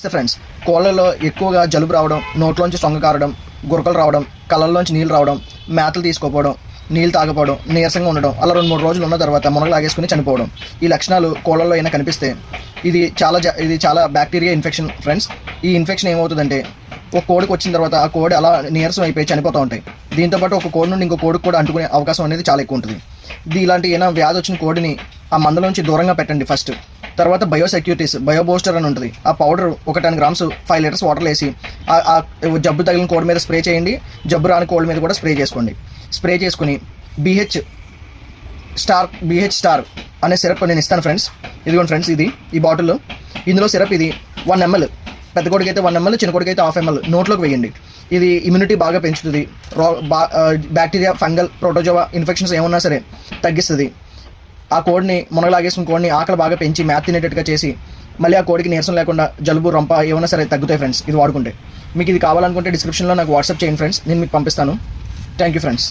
నమస్తే ఫ్రెండ్స్ కోళ్ళలో ఎక్కువగా జలుబు రావడం నోట్లోంచి సొంగ కారడం గురకలు రావడం కళ్ళల్లోంచి నీళ్ళు రావడం మేతలు తీసుకోపోవడం నీళ్ళు తాగపోవడం నీరసంగా ఉండడం అలా రెండు మూడు రోజులు ఉన్న తర్వాత మునగలు లాగేసుకుని చనిపోవడం. ఈ లక్షణాలు కోళ్ళల్లో అయినా కనిపిస్తే ఇది చాలా ఇది చాలా బ్యాక్టీరియా ఇన్ఫెక్షన్ ఫ్రెండ్స్ ఈ ఇన్ఫెక్షన్ ఏమవుతుందంటే ఒక కోడికి వచ్చిన తర్వాత ఆ కోడి అలా నీరసం అయిపోయి చనిపోతూ ఉంటాయి. దీంతోపాటు ఒక కోడి నుండి ఇంకో కోడికి కూడా అంటుకునే అవకాశం అనేది చాలా ఎక్కువ ఉంటుంది. ఇలాంటి ఏమైనా వ్యాధి వచ్చిన కోడిని ఆ మందలోంచి దూరంగా పెట్టండి ఫస్ట్ తర్వాత బయోసెక్యూరిటీస్ బయోబోస్టర్ అని ఉంటుంది. ఆ పౌడర్ ఒక ten grams five litres water వేసి ఆ- జబ్బు తగిలిన కోడి మీద స్ప్రే చేయండి. జబ్బు రాని కోడి మీద కూడా స్ప్రే చేసుకోండి. స్ప్రే చేసుకుని బీహెచ్ స్టార్ బీహెచ్ స్టార్ అనే సిరప్ నేను ఇస్తాను ఫ్రెండ్స్ ఇదిగోండి ఫ్రెండ్స్ ఇది ఈ బాటిల్ ఇందులో సిరప్ ఇది వన్ ఎంఎల్ పెద్ద కోడికి అయితే వన్ ఎంఎల్ చిన్న కొడుకు అయితే హాఫ్ ఎంఎల్ నోట్లోకి వేయండి. ఇది ఇమ్యూనిటీ బాగా పెంచుతుంది. రా బా బ్యాక్టీరియా ఫంగల్ ప్రోటోజోవా ఇన్ఫెక్షన్స్ ఏమన్నా సరే తగ్గిస్తుంది. ఆ కోడిని మునగలాగేసిన కోడిని ఆకలి బాగా పెంచి మ్యాథ్ తినేటట్టుగా చేసి మళ్ళీ ఆ కోడికి నీరసం లేకుండా జలుబు రొంప ఏమైనా సరే తగ్గుతాయి ఫ్రెండ్స్ ఇది వాడుకుంటే. మీకు ఇది కావాలనుకుంటే డిస్క్రిప్షన్లో నాకు వాట్సాప్ చేయండి ఫ్రెండ్స్ నేను మీకు పంపిస్తాను. Thank you friends